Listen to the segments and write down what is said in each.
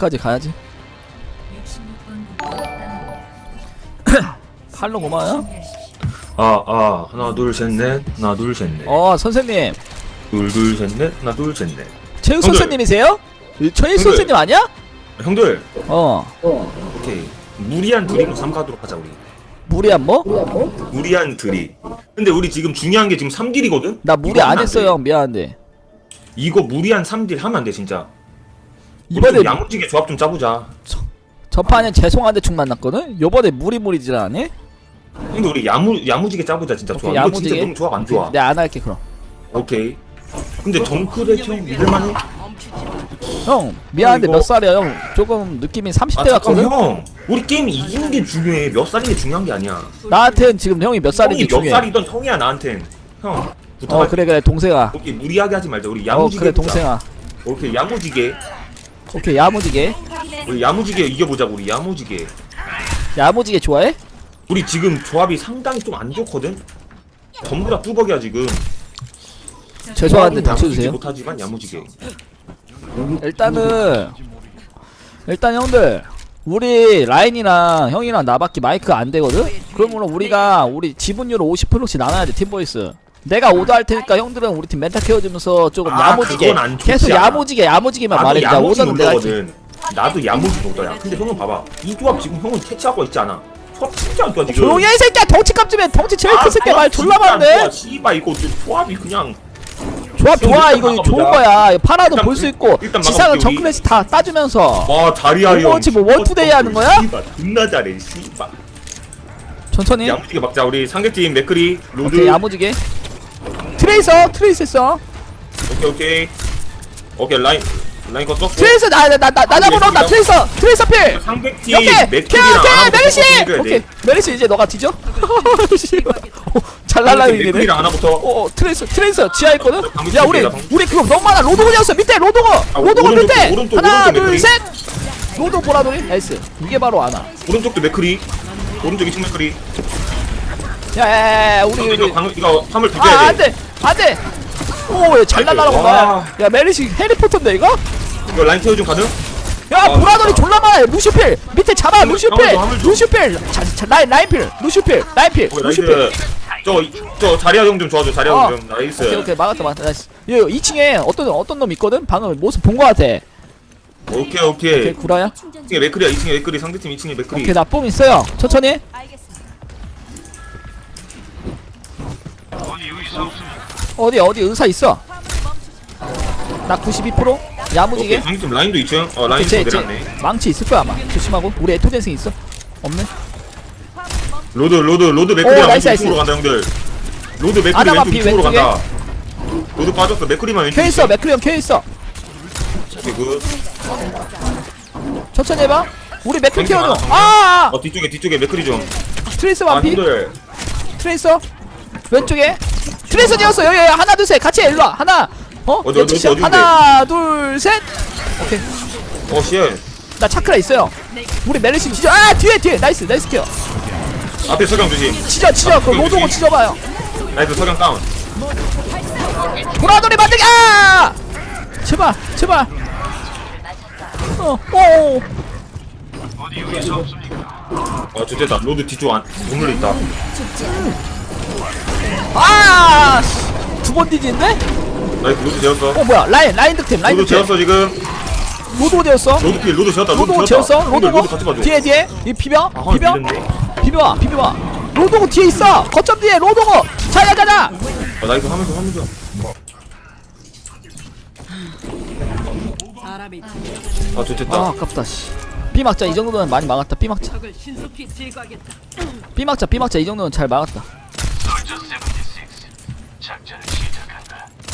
끝까지 가야지. 팔로 고마워요. 아, 아, 하나, 둘, 셋, 넷. 하나, 둘, 셋, 넷. 어 선생님 둘, 둘, 셋, 넷. 하나, 둘, 셋, 넷. 체육 형들. 선생님이세요? 형들. 선생님 아니야? 형들, 어 오케이. 무리한 드립으로 삼가도록 하자, 우리. 무리한 뭐? 무리한 드립. 근데 우리 지금 중요한 게 지금 3딜이거든? 나 무리 안 했어요 형 미안한데 이거 무리한 3딜 하면 안 돼, 진짜. 이번에 야무지게 조합 좀 짜보자. 저판에 죄송한데 중 만났거든? 요번에 무리무리질 않네? 근데 우리 야무, 야무지게 짜보자, 진짜 오케이, 조합. 이거 진짜 야무지게. 너무 조합 안 좋아. 내가 안 할게 그럼 오케이. 근데 정크대 형 믿을만해? 형 미안한데 이거- 몇 살이야 형 조금 느낌이 30대 아, 잠깐, 같거든? 형. 우리 게임 이기는 게 중요해. 몇 살인 게 중요한 게 아니야. 나한텐 지금 형이 몇 살인지 몇 중요해 살이던 형이야, 나한텐. 형. 어 부탁할게. 그래 그래 동생아 오케이 무리하게 하지 말자 우리 어 야무지게 그래 해보자. 동생아 오케이 야무지게 오케이 야무지게. 우리 야무지게 이겨보자 우리 야무지게. 야무지게 좋아해? 우리 지금 조합이 상당히 좀 안 좋거든? 전부 다 뚜벅이야 지금. 죄송한데 닥쳐주세요. 못하지만 야무지게. 일단은 일단 형들 우리 라인이랑 형이랑 나밖에 마이크 안 되거든? 그러면 우리가 우리 지분율을 50%씩 나눠야 돼 팀보이스 내가 오더 할 테니까 형들은 우리 팀 멘탈 케어주면서 조금 아, 야무지게 그건 안 좋지 계속 않아. 야무지게 야무지게만 나도 말해 야 야무지 오더는 내가 할게 노더거든 나도 야무지 노더야. 근데 형은 봐봐. 이 조합 지금 형은 캐치하고 있지 않아. 조합 진짜 안 좋아 지금. 조용히 해 이 새끼야. 덩치 값주면 덩치 제일 큰 새끼 말 졸라 많네 씨발 이거 좀 조합이 그냥 조합 좋아 이거. 좋은 거야. 파라도 일단 볼수 그- 있고. 일단 지상은 막아볼게. 정클래시 다 따주면서. 와 자리야 형. 오버워치 뭐 원투데이 하는 거야? 씨발 존나 잘해 씨발. 천천히. 야무지게 막자 우리 상계팀 맥크리 로드. 오케이 야무지게 트레이서 트레이서 있어 오케이 오케이. 오케이 라인. 라인 컷 썼고. 트레이서 나 나 나 나 잡으러 온다. 트레이서 트레이서 필! 상백팀 오케이 오케이 오케이 메리시! 오케이. 돼 메리시 이제 너가 뒤져? 씨발. 오, 잘 날라다니네. 맥클이랑 하나부터. 어, 어 트레이서 트레이서 지하 있거든? 방금 야 우리 나 방금. 우리 그거 너무 많아. 로드건이었어. 밑에 로드건 아, 오른쪽, 밑에. 오른쪽, 하나 오른쪽. 둘셋. 로드 보라돌이 나이스. 이게 바로 아나. 오른쪽도 맥크리. 오른쪽 2층 맥크리. 야야야 우리 이거 우리 방 이거 화물 아 비벼야 돼. 안돼 안돼! 오잘 와. 야 메리시 해리포터인데 이거? 이거 라인 좀 가능? 야 아, 보라돌이. 졸라 많아 루시필. 밑에 잡아 루시필. 좀, 좀. 루시필. 자, 자, 라인 라인필. 루시필 라인필. 오케이 루시필. 저저 자리야 형좀 도와줘 자리야 어. 형좀. 나이스. 오케이 오케이. 막았다 막았다. 나이스. 여 2층에 어떤 어떤 놈 있거든? 방금 모습 본 거 같아. 오케이 오케이. 오케이 구라야? 2층에 맥크리야 2층에 맥크리 상대팀 2층에 맥크리. 오케이 나쁨 있어요. 천천히 어디 어디? 의사 있어? 나 92% 오케이 야무지게? 상대팀 라인도 2층 어 라인 제, 좀제 내려왔네. 망치 있을 거야 아마. 조심하고. 우리 에토젠생 있어? 없네? 로드 로드 로드 오, 맥크리랑 나이스, 왼쪽 2층으로 나이스. 간다 형들. 로드 맥크리 아나마 왼쪽 비 2층으로 왼쪽에. 간다. 로드 빠졌어. 맥크리만 왼쪽 켜 있어 2층. 맥크리 형켜 있어. 오케이 굿. 천천히 해봐. 우리 맥크리 생기 키워줘. 아! 어 뒤쪽에 뒤쪽에 맥크리 좀. 트레이서 아, 완피? 형들. 트레이서? 왼쪽에 트레이서 되었어 여기 하나 둘 셋. 같이 해, 일로 와. 하나 어? 어디, 어디, 어디, 어디, 하나 둘셋나 어 씨에 차크라 있어요. 우리 메르시 치죠 아 뒤에 뒤에. 나이스 나이스 케어. 앞에 석양 조심. 치죠 치죠 그 로도고 치져봐요. 나이스 석양 다운. 보라돌이 만들기 아! 제발 제발. 어오 아 좋겠다. 로드 뒤쪽 안 건물 있다. 아! 두번 뒤진데? 나이스 로드 재웠어. 어 뭐야? 라인 라인 득템 라인 로드 득템. 재웠어 지금. 로도 되었어? 로드 필 로드 재웠다 로드 재웠다. 재웠어? 로드 같이 봐줘. 뒤에 뒤에. 이 비벼 아 비벼. 밀렸네. 비벼봐 비벼봐 로도고 뒤에 있어. 거점 뒤에 로도고 자야 가자. 아 나이스 하면서 하면서 사람이 아 좋겠다. 아 아깝다 씨. B 막자 이 정도면 많이 막았다 B 막자. 적을 신속히 제거하겠다. B 막자 B 막자 이 정도면 잘 막았다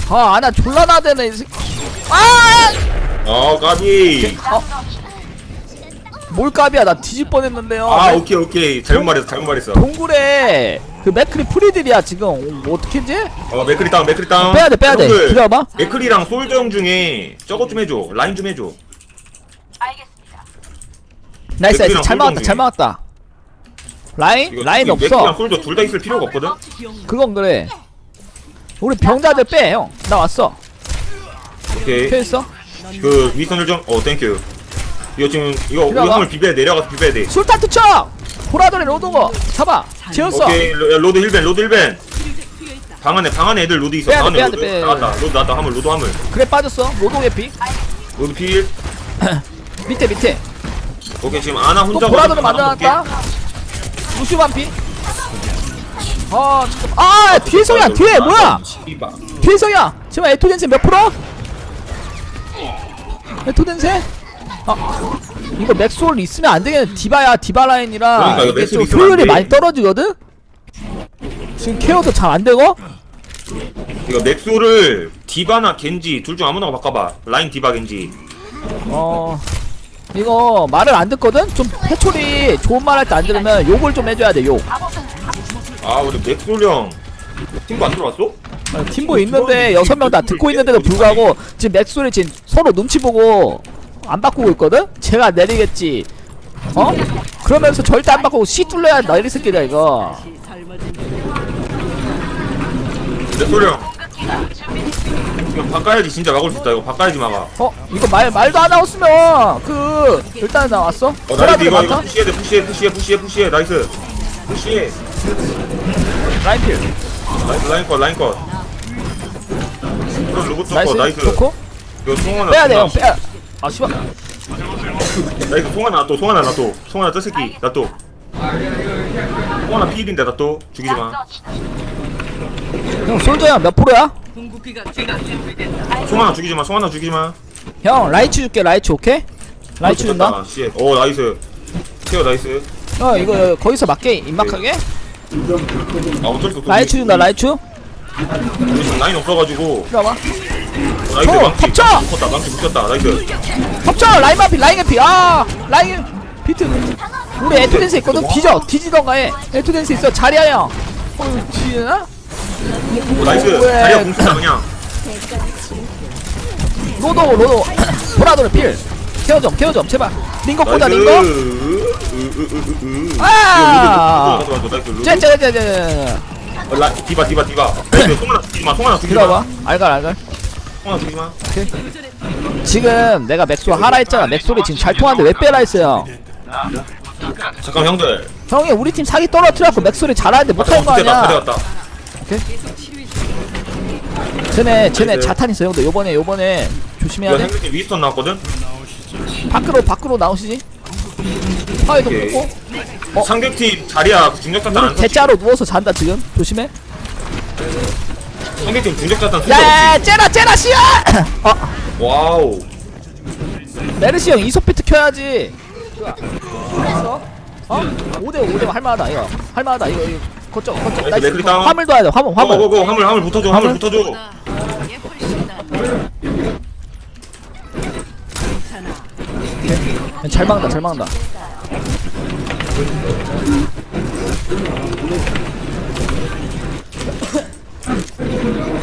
아 아나 졸라 나대네 이 새끼. 아! 아 까비. 어? 몰갑이야? 나 뒤질 뻔했는데요. 아 오케이 오케이. 잘못 말했어 잘못 말했어. 동굴에 그 맥크리 프리들이야 지금. 어, 뭐 어떻게지? 어 맥크리 다운 맥크리 다운. 빼야돼 빼야돼. 기다려봐. 맥크리랑 솔저 형 중에 저것 좀 해줘. 라인 좀 해줘. 나이스 나이스. 맥크리랑 잘 막았다 잘 막았다 라인? 라인 없어. 솔저 둘 다 있을 필요가 없거든? 그건 그래. 우리 병자들 빼 형 나 왔어. 오케이. 펴있어? 그 위선을 좀 어 땡큐. 이거 지금 이거 우리 들어가. 형을 비벼야 돼. 내려가서 비벼야 돼. 술탄 투척! 보라돌의 로드고 잡아. 재웠어. 오케이. 로- 야, 로드 힐벤 로드 힐벤. 방 안에 방 안에 애들 로드 있어. 빼야 방 돼, 안에 빼야 돼, 로드. 빼야 돼. 나왔다. 로드 나왔다. 화물 로드 화물. 그래 빠졌어. 로드 개피. 로드 필. 밑에 밑에. 오케이 지금 아나 또 혼자 보라돌을 만들어놨다 루슈 반피 아 잠깐 아 뒤에 성이야 뒤에 뭐야 씨발. 뒤에 성이야 지금 에토덴세 몇 프로? 에토덴세? 아 이거 맥솔 있으면 안 되겠네 디바야 디바 라인이라 그러니까 이게 맥솔 좀 있으면 안 효율이 돼. 많이 떨어지거든? 지금 케어도 잘 안 되고 이거 넥소를 디바나 겐지 둘 중 아무나 바꿔봐 라인 디바 겐지 어 이거 말을 안 듣거든? 좀 해초리 좋은 말 할 때 안 들으면 욕을 좀 해줘야 돼 욕 아 우리 넥솔 형 팀부 안 들어왔어? 어, 팀보 있는데 여섯 명 다 듣고 있는데도 불구하고 지금 맥소리 지금 서로 눈치 보고 안 바꾸고 있거든? 제가 내리겠지 어? 그러면서 절대 안 바꾸고 씨 뚫려야 너희 새끼다 이거 넥솔 형 이거 바꿔야지 진짜 막을 수 있다. 이거 바꿔야지 막아. 어? 이거 말, 말도 안 나왔으면 그 일단 나왔어? 어 나이스 이거 이거? 푸시해 돼 푸시해 푸시해 푸시해 푸시해 나이스. 푸시해. 라인필. 나이스 라인 컷 라인 컷. 그럼 로봇 나이스. 컷 나이스. 좋고? 이거 송하나 빼야돼 형 빼야 아 씨발. 나이스 송하나 놔둬 송하나 놔둬 송하나 저 새끼 놔둬 송하나 피일인데 놔둬 죽이지 마. 형 솔저야 몇 프로야? 송하나 죽이지 마 송하나 죽이지 마. 형 라이츠 줄게 라이츠 오케이? 라이츠 준다? 아, 씨. 나이스. 케어 나이스. 어 이거 거기서 맞게 입막하게? 아 어쩔 수 없어. 라이츠 준다 라이츠? 우리 지금 라인 없어가지고. 들어봐. 어, 나이스 줘, 망치 덮쳐! 붙었다 망치 붙였다 나이스 덮쳐! 라인 마피 라인 개피. 아 라인 비트. 우리 에투댄스 있거든? 뒤져 뒤지던가 해. 에투댄스 있어. 자리야 형. 어? 오 나이스 왜? 자리야 공수다 그냥 로도 로도 보라돌 필 케어 좀 케어 좀 제발 링거보다 링거 아! 어, 라 디바 디바 디바 송하나 죽이지 마 송하나 죽이지 들어봐 마 알갈 알갈 송하나 죽이지 마 지금 내가 맥소 하라 했잖아 맥소리 지금 잘 통하는데 왜 빼라 했어요 잠깐 형들 형이 우리 팀 사기 떨어뜨려갖고 맥소리 잘하는데 못하는 거 아니야 가져왔다 쟤네 쟤네 나이스. 자탄 있어 형들 요번에 요번에 조심해야 이거 돼. 행복팀 위스턴 나왔거든? 밖으로 밖으로 나오시지. 파이도 오케이. 붙고. 상대팀 자리야. 중력자탄 안 우리 대자로 누워서 잔다 지금. 조심해. 상대팀 중력자탄 쓸 야야야 째라 째라 씨야! 어. 와우. 메르시 형 이소피트 켜야지? 어? 5대5 5대5 할만하다 이거. 할만하다 이거 이거 거점 거점. 나이스, 다운. 화물 둬야 돼. 화물 화물. 고고고 화물 화물 붙어줘 화물 화물? 붙어줘. 잘 막는다 잘 막는다.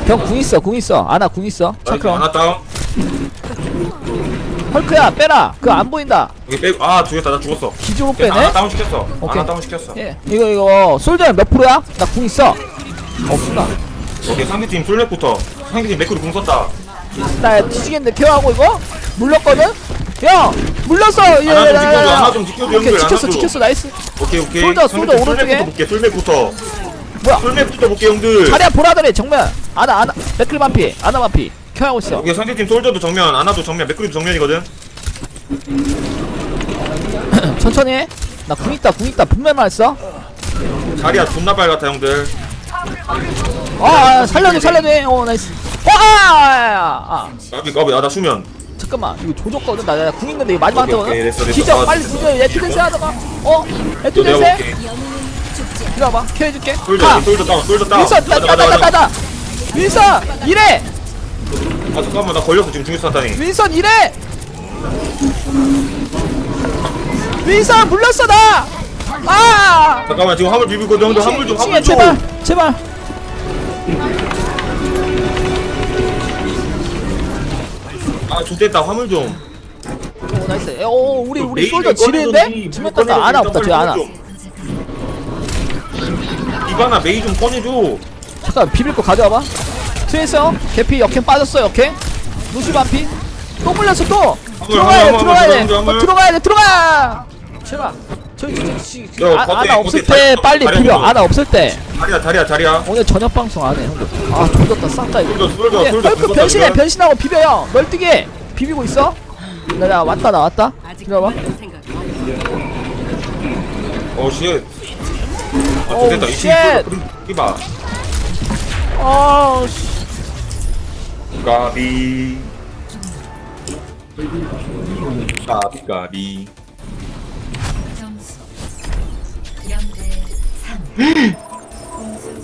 형궁 있어 궁 있어. 아나 궁 있어. 나이스 차크럼 하나 다운 헐크야 빼라. 그거 안 보인다. 여기 빼고 아 죽였다. 나 죽었어. 하나 빼네? 다운 시켰어. 오케이. 하나 다운 시켰어. 예 이거 이거 솔저야 몇 프로야? 나 궁 있어. 없구나. 오케이 상대팀 솔맥부터. 상대팀 맥크리 공 썼다. 나 뒤지겠는데 케어하고 이거? 물렸거든? 야 물렸어. 예, 하나 좀 야, 야, 지켜줘, 야. 하나 좀 지켜줘, 오케이 형들, 지켰어 좀. 지켰어. 나이스. 오케이 오케이. 솔더, 솔더 오른쪽에. 솔맥부터 볼게 솔맥부터. 뭐야? 솔맥부터 볼게 형들. 자리야 보라더래 정면 아나 아나. 맥클 반피 아나 반피 켜하고 있어. 오케이 상대팀 솔저도 정면 아나도 정면 맥크리도 정면이거든. 천천히 해나 궁 있다 궁 있다. 분명만 했어. 자리야 존나 빨갛다 형들. 아, 아 살려줘 살려줘. 어 나이스. 와아! 까비 까비 아나 수면. 잠깐만. 이거 조졌거든? 나, 나, 궁 있는데 이거 마지막 오케이, 오케이, 됐어, 됐어. 진짜 아, 빨리 부져 에투덴세 하다가 어? 또 내가 에투덴세 볼게. 들어봐. 켜해줄게. 솔저 가. 솔저 다운 솔저 다운. 윈선 가자, 가자, 가자. 따따따따따 윈선 이래 아 잠깐만 나 걸렸어 지금 중에서 샀다니. 윈선 이래! 윈선 물렸어 나 아! 잠깐만 지금 화물 비비고 형들 화물 좀 화물 좀 제발 제발. 아 좋됐다 화물 좀. 오 나이스. 오 우리 우리 솔더 물 떴다 아나 없다 쟤 화물 아나 좀. 이바나 메이 좀 꺼내줘. 잠깐 비빌 거 가져와봐 트레이서 개피 역행 빠졌어 역행. 루시 반피. 또 물렸어 또. 들어가야 돼 들어가야 돼. 어, 들어가야 돼 들어가! 제발 저기 저기 아, 아나 없을 때 빨리 비벼. 아나 없을 때. 자리야 자리야 자리야. 오늘 저녁 방송 안해 형들. 아 조졌다 싹다 이거. 헐크 변신해 변신하고 비벼요. 널뛰게 비비고 있어? 나, 나 왔다 나 왔다. 기다려봐. 어쉣 아 어우, 됐다. 쉣. 이봐. 아 씨. 까비 까비 까비 점수. 0대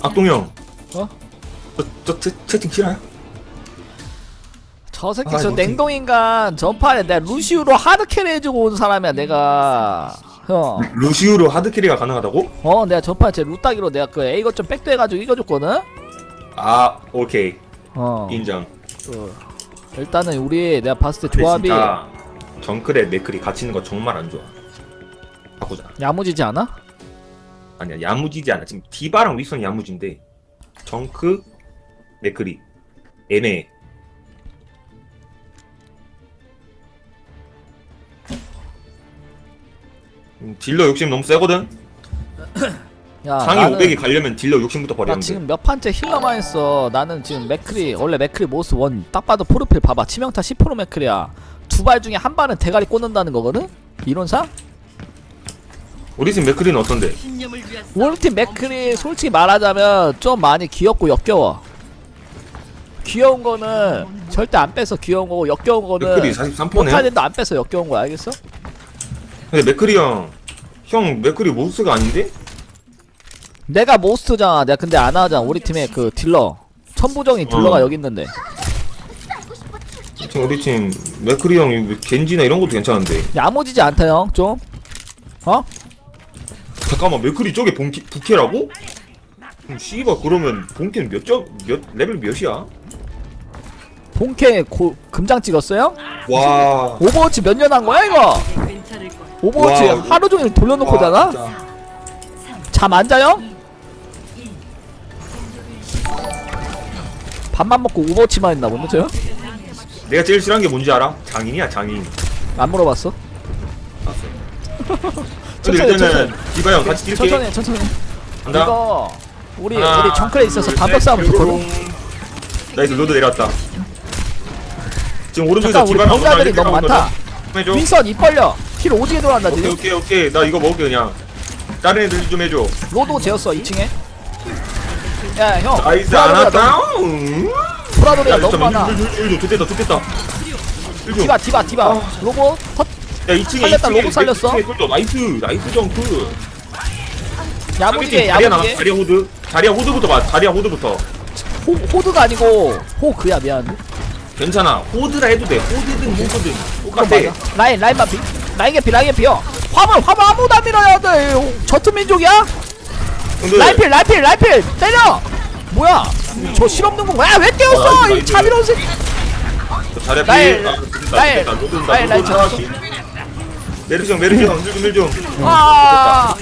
3 악동형. 어? 저, 저 채, 채팅 싫어요? 저 새끼 아, 저 뭐지? 냉동인간 전판에 내가 루시우로 하드캐리 해주고 온 사람이야 내가. 형. 루시우로 하드캐리가 가능하다고? 어 내가 전판에 제 루따기로 내가 그 A 거점 백도 해가지고 이겨줬거든? 아 오케이. 어. 인정 그, 일단은 우리 내가 봤을 때 근데 조합이 진짜 정크레 맥클이 같이 있는 거 정말 안 좋아. 바꾸자. 야무지지 않아? 아니야 야무지지 않아. 지금 디바랑 윗선 야무진데 정크 맥클이 애매해 음, 딜러 욕심 너무 세거든? 야 상위 아, 나는 500이 가려면 딜러 욕심부터 나 버리면 돼 지금 몇 판째 힐러만 했어 나는 지금 맥크리 원래 맥크리 모스 원 딱 봐도 프로필 봐봐 치명타 10% 맥크리야 두 발 중에 한 발은 대가리 꽂는다는 거거든? 이론상? 우리 팀 맥클리는 어떤데? 우리 팀 맥크리 솔직히 말하자면 좀 많이 귀엽고 역겨워 귀여운 거는 절대 안 뺏어 귀여운 거고 역겨운 거는 43%네? 못하는데 안 뺏어 역겨운 거 알겠어? 근데 맥클이 형, 형 맥클이 모스가 아닌데? 내가 모스트잖아 내가 근데 안 하잖아 우리 팀의 그 딜러 천부정이 딜러가 어. 여기 있는데 지금 우리 팀 맥클이 형 겐지나 이런 것도 괜찮은데 야무지지 않다 형좀 어? 잠깐만 맥클이 저게 본키, 부캐라고? 그럼 씨발 그러면 본캐는 몇 점, 몇 레벨 몇이야? 본캐 고, 금장 찍었어요? 와 오버워치 몇 년 한 거야 이거? 오버워치 와, 하루 종일 돌려놓고 자나? 잠안 자요? 밥만 먹고 오버워치만 했나 본데 저요? 내가 제일 싫어하는 게 뭔지 알아? 장인이야 장인. 안 물어봤어? 근데 천천히, 일단은 디바 형 같이 뛸게. 천천히 해, 천천히. 해. 간다. 이거 우리 하나, 우리 정클에 있어서 둘, 셋, 싸움 좋거든. 뾰로롱. 나이스 로드 내려왔다. 지금 오른쪽에서 잠깐 우리 디바랑 병자들이 너무 많다. 해줘. 윈선 입 벌려. 힐 오지게 들어간다 오케이 지금. 오케이 오케이. 나 이거 먹을게 그냥. 다른 애들 좀 해줘. 로도 재웠어 2층에 야 형. 나이스 하나 다운. 프라도리가 너무 많아. 좋겠다 좋겠다. 일좀 디바 디바 디바. 아. 로보 터야 2층에 살렸다, 2층에 로봇 살렸어. 2층에 솔져 나이스 나이스 정크. 야무지게 자리야 나 야무지게. 자리야 호드. 자리야 호드부터 봐 자리야 호드부터. 호, 호드가 아니고 호그야 미안. 괜찮아. 호드라 해도 돼. 호드든 호드든. 똑같아. 라인 라인 마피 라인 개피 라인 개피요. 화물 화물 아무도 안 밀어야 돼. 저트 민족이야 근데 라이필 라이필 라이필! 때려! 뭐야? 저 실없는 거 뭐야 왜 어, 떼었어? 나이스, 이. 차비로운 새끼 아, 됐다. 라인, 됐다 로드다. 라인, 라인 잡았어. 메르시 형 일좀 일좀. 아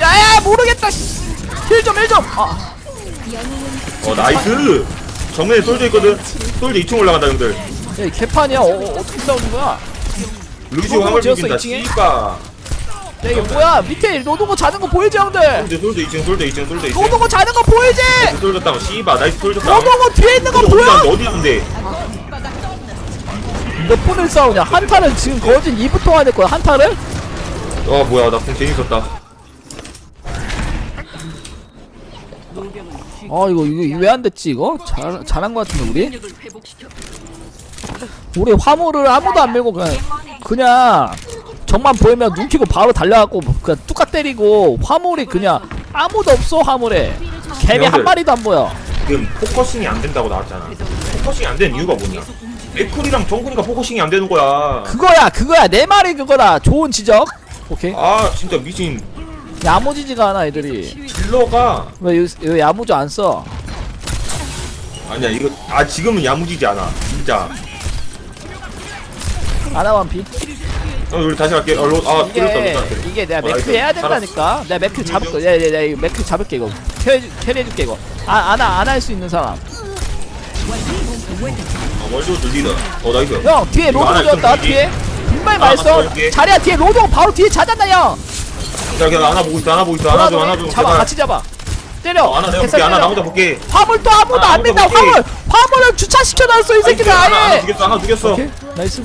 야야 모르겠다 힐좀힐좀아. 어 나이스! 정면에 솔져 있거든. 솔져 2층 올라간다 형들. 야, 개판이야. 어, 어, 어떻게 싸우는 거야? 루시오 지었어, 비긴다. 2층에? 씨바 야 이게 뭐야? 밑에 노동거 자는 거 보이지 형들? 근데 솔져 2층 솔져 2층 솔져 2층 노동거 자는 거 보이지? 솔졌다고. 씨바 나이스 솔졌다 노동거 뒤에 있는 거 보여? 어디 갔는데? 몇 분을 싸우냐 한타를 지금 거진 2분 동안 했거야 한타를? 어 뭐야. 나좀 재밌었다. 아 이거 이거 왜 안 됐지 이거? 잘 잘한 거 같은데 우리? 우리 화물을 아무도 안 밀고 그냥 그냥 정만 보이면 눈 키고 바로 달려갖고 그냥 뚜까 때리고 화물이 그냥 아무도 없어 화물에. 개미 한. 마리도 안 보여. 지금 포커싱이 안 된다고 나왔잖아. 포커싱이 안 되는 이유가 뭐냐? 맥쿨이랑 정훈이가 포커싱이 안 되는 거야. 그거야 그거야. 내 말이 그거다. 좋은 지적. 오케이. 아 진짜 미친. 야무지지가 않아 애들이. 딜러가. 왜, 요- 왜 야무지 안 써? 아니야 이거 아 지금은 야무지지 않아. 진짜. 아나완피 어 우리 다시 갈게. 어, 로, 아 이게 뚫렸다 뚫렸다 이게 내가 어, 맥크 나이스. 해야 된다니까? 내가 맥크 잡을 거 내가 내가 이거 맥크 잡을게 이거. 캐리 캐리 해줄게 이거. 아 안아 안할 수 있는 사람. 어, 월드 들리다. 어 나이스. 형 뒤에 이거 로드 지었다 좀 뒤에. 분명히 아, 말했어. 맞춰줄게. 자리야 뒤에 로드 바로 뒤에 찾았나 형. 야, 야, 안아 보고 있어, 안아 보고 있어, 안아 좀, 안아 좀. 잡아 제발. 같이 잡아. 때려. 어, 안아 내가 볼게, 안아 나 혼자 볼게. 화물 또 아무도 아, 안 된다 화물 화물을 주차시켜 놨어 이 새끼들 안아, 안아 아예. 죽였어, 안아 죽였어. 오케이 나이스.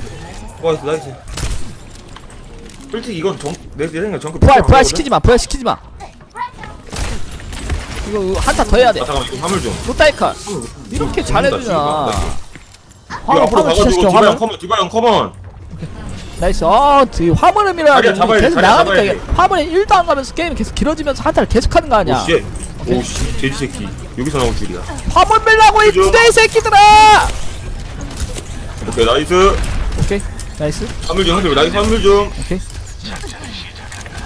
와, 나이스. 솔직히 이건 정, 내, 내 생각에 정크 부활 부활 거거든? 시키지 마 부활 시키지 마 이거 한타 더 해야 돼 아, 잠깐만, 이거 화물 좀. 로타이카 이렇게 잘해주냐 이거 화물 화물 가가지고 주차시켜 디바형 화물 커먼, 디바형 커먼. 나이스 아뒤 화물을 밀어야 돼 자리야, 잡아야 돼, 계속 자리야, 나가니까 잡아야 이게 화물이 1도 안 가면서 게임이 계속 길어지면서 한타를 계속 하는 거 아니야 오, 씨. 오, 씨. 돼지 새끼. 여기서 나올 줄이야. 화물 밀라고 이 그죠? 부대의 새끼들아 오케이, 나이스. 오케이 나이스 화물 좀, 화물, 나이스 화물 좀. 오케이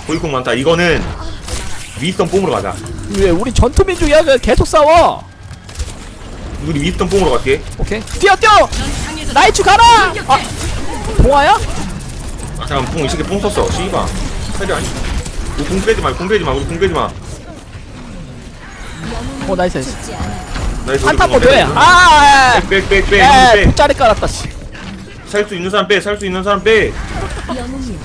보이콩 많다. 이거는 윗선 뽕으로 가자. 왜 우리 전투민족이야 그 계속 싸워 우리 윗선 뽕으로 갈게. 오케이 뛰어 뛰어 나이츠 가라 아 동화야? 아, 잠깐, 뽕, 이 새끼 뽕 썼어. 씨발. 살이 아니. 우리 공 빼지 마, 공 빼지 마, 우리 공 빼지 마. 어 나이스 나이스 나이스. 한타 거 돼. 아, 백, 백, 백, 백, 에, 백. 돗자리 깔았다 씨. 살 수 있는 사람 빼, 살 수 있는 사람 빼. 영웅님.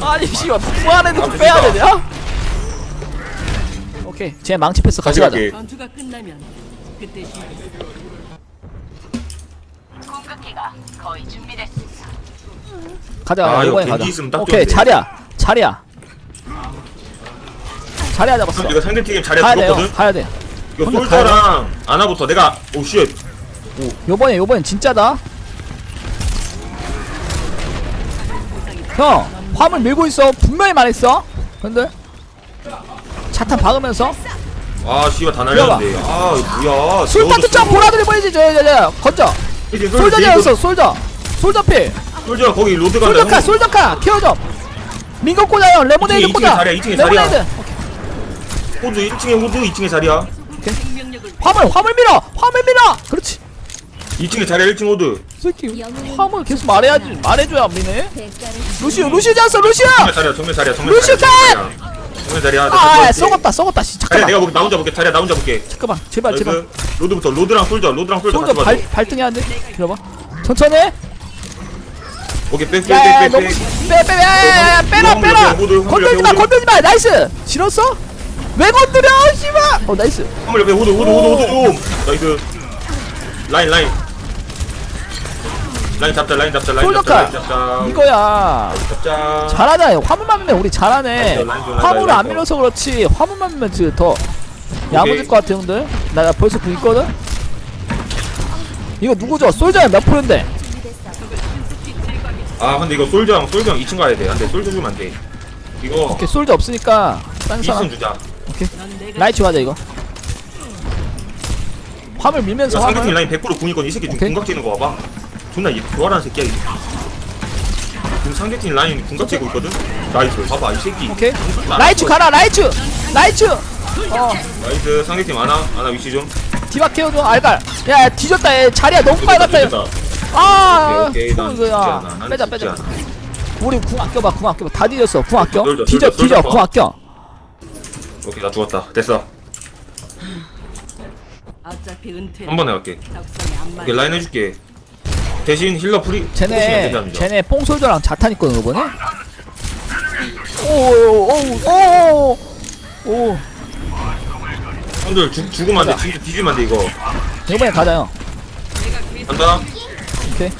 아니 씨발 부활해도 아, 좀 빼야. 되냐? 오케이, 제 망치 패스 같이 가자. 전투가 끝나면 그때 가자. 아, 이거 이번에 겐지 가자. 있으면 딱 오케이, 좋은데. 자리야, 자리야. 자리야 잡았어. 이거 상대팀 자리에 가야 돼요. 들었거든? 가야 돼. 이거 솔저랑 아나부터 내가, 오, 쉣. 요번에 요번엔 진짜다. 형, 화물 밀고 있어. 분명히 말했어. 근데 차탄 박으면서 아, 씨발, 다 날렸는데. 아, 뭐야. 술탄 특장 보라들이 보이지? 저저저 건져. 솔저 되었어. 솔저. 솔저 필. 솔저, 거기 로드 간다. 솔저카 솔저카 키워 좀. 민거 꽂아요. 레모네이드 2층에 꽂아. 자리야, 2층에 자리야. 레모네이드. 호드 1층에 호드, 2층에 자리야. 생명력을 화물 화물 밀어. 화물 밀어. 그렇지. 2층에 자리야, 1층 호드. 새끼 화물 계속 말해야지. 말해줘야 미네. 대가를 루시오 루시오 잡았어 루시오. 정면 자리야, 정면 자리야, 정면 루시오 자리야. 정면 자리야. 아, 아 썩었다 썩었다. 씨 자리야, 잠깐만. 내가 볼게, 나 혼자 볼게. 자리야, 나 혼자 볼게. 잠깐만. 제발 제발. 나이스. 로드부터, 로드랑 솔저, 로드랑 솔저 솔저 같이 발 봐줘. 안 돼. 들어봐. 천천히. 해. 오케이, 야야 백, 너무 백, 백. 빼빼빼 빼라 빼라. 호들, 호들, 건들지 마 호들. 건들지 마. 나이스. 싫었어? 왜 건드려 씨발. 어 나이스. 화물 옆에 호드, 호드, 호드, 호드 좀. 나이스. 라인, 라인. 라인 잡자, 라인 잡자, 라인 잡자, 솔저카. 라인 잡자. 이거야. 잡자. 잘하네. 화물만 밀면 우리 잘하네. 라인 줘, 라인 줘, 화물을 라인 안 줘. 밀어서 그렇지. 화물만 밀면 지금 더 야무질 것 같아 형들. 나, 나 벌써 구 있거든. 이거 누구죠? 솔저야 몇 프로인데? 아, 근데 이거 솔저형, 솔저형 2층 가야 돼. 안 돼, 솔저 주면 안 돼. 이거 오케이 솔저 없으니까 딴 사람 2층 주자. 넌 내가 라이츠 가자 이거. 화물 밀면서 이거 상대팀 화물. 라인 100% 궁이건 이 새끼 지금 오케이. 궁각 찌는 거 봐봐. 존나 이 교활한 새끼야. 이 새끼. 지금 상대팀 라인 궁각 찌고 있거든. 나이스. 봐봐 이 새끼. 오케이. 나- 라이츠 가라 라이츠. 라이츠. 어 나이스. 상대팀 아나 아나 위치 좀. 디바 케어줘 알갈. 야 야, 뒤졌다. 얘 자리야 너무 빨갛다. 얘. 아. 오케이 오케이. 난 그, 죽지 야. 않아. 난 빼자 죽지 빼자. 않아. 우리 궁 아껴봐 궁 아껴봐 다 뒤졌어 궁 아껴. 솔져, 뒤져 솔져, 뒤져 솔져. 궁 아껴. 오케이 나 죽었다. 됐어. 어차피 은퇴 한 번에 갈게. 오케이 라인 해줄게. 대신 힐러 프리. 쟤네 쟤네 뽕솔저랑 자탄 있거든 이번에. 오오오오 오. 형들 죽 죽으면 안 돼. 뒤 뒤지면 안돼 이거. 이번에 가자요. 간다. 오케이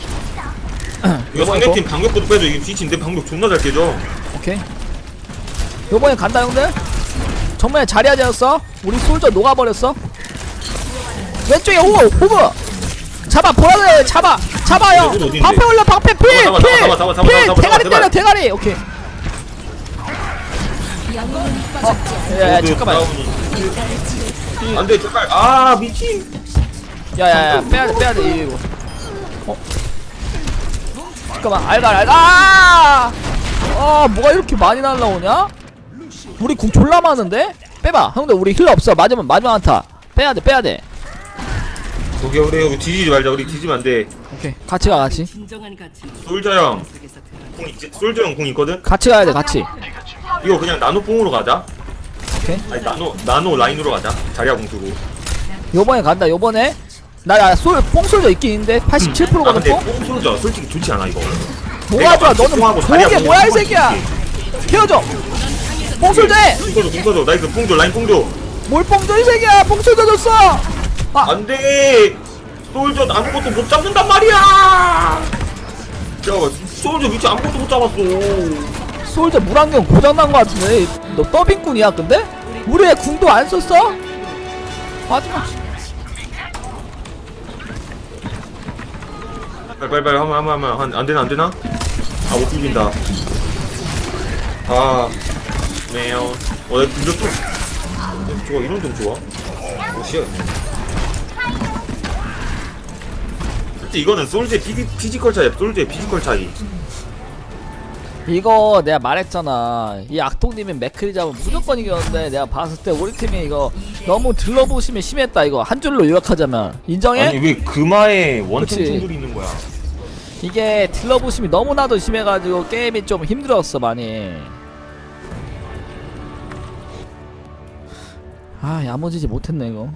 이거 상대팀 방벽부터 빼줘. 이게 뒤친데 방벽 존나 잘 깨져. 오케이. 요번에 간다 형들. 정말 자리야 되었어. 우리 솔저 녹아버렸어. 왼쪽에 호구 호구. 잡아 보라들 잡아 잡아 형. 호구 어딘데? 방패 올려 방패 필 잡아, 필. 잡아, 잡아, 잡아, 필 잡아, 대가리 잡아, 때려. 대가리. 오케이. 야야 모두 잠깐만. 안돼 제발. 아 미친. 야야야 빼야돼 빼야돼 이거 어 잠깐만 알갈 알갈 아! 아 뭐가 이렇게 많이 날라오냐 우리 궁 졸라 많은데 빼봐 형들 우리 힐러 없어 맞으면 마지막 한타 빼야돼 빼야돼 오케이 우리 우리 뒤지지 말자. 우리 뒤지면 안 돼. 오케이 같이 가 같이 진정한 가치는 솔저 형. 속에서 드러나. 궁 있지? 솔저 형궁 있거든. 같이 가야 돼 같이 이거 그냥 나노 뽕으로 가자. 오케이 아니 나노 나노 라인으로 가자. 자리야 공 쓰고. 요번에 간다 요번에 나솔 뽕솔도 있긴 있는데 87%거든 아 근데 뽕? 뽕 솔저 솔직히 좋지 않아 이거. 뭐가 좋아 너는 좋은 게 뭐야 이 새끼야 헤어져 뽕술제 뽕줘줘 뽕줘줘 나이스 뽕줘 라인 뽕줘 뭘 뽕줘 이 새끼야 뽕술 져줬어 아 안돼! 솔저 아무것도 못 잡는단 말이야! 잠깐만 솔저 위치 아무것도 못 잡았어. 솔저 물안경 고장난 거 같은데? 너 더빙꾼이야 근데? 우리 애 궁도 안 썼어? 마지막 빨리빨리 한번 한번 한번. 한- 안 되나 안 되나? 아못 비빈다. 아. 매요? 어나 이거 또 좋아? 이런 좀 좋아? 오씨 솔직히 이거는 솔즈의 피지, 피지컬 차이야 솔즈의 피지컬 차이. 이거 내가 말했잖아. 이 악동님이 맥크리 잡으면 무조건 이겼는데 내가 봤을 때 우리 팀이 이거 너무 들러보시면 심했다 이거. 한 줄로 요약하자면. 인정해? 아니 왜 금화에 원템 그치. 충돌이 있는 거야? 이게 딜러보심이 너무나도 심해가지고 게임이 좀 힘들었어 많이. 아 야무지지 못했네 이거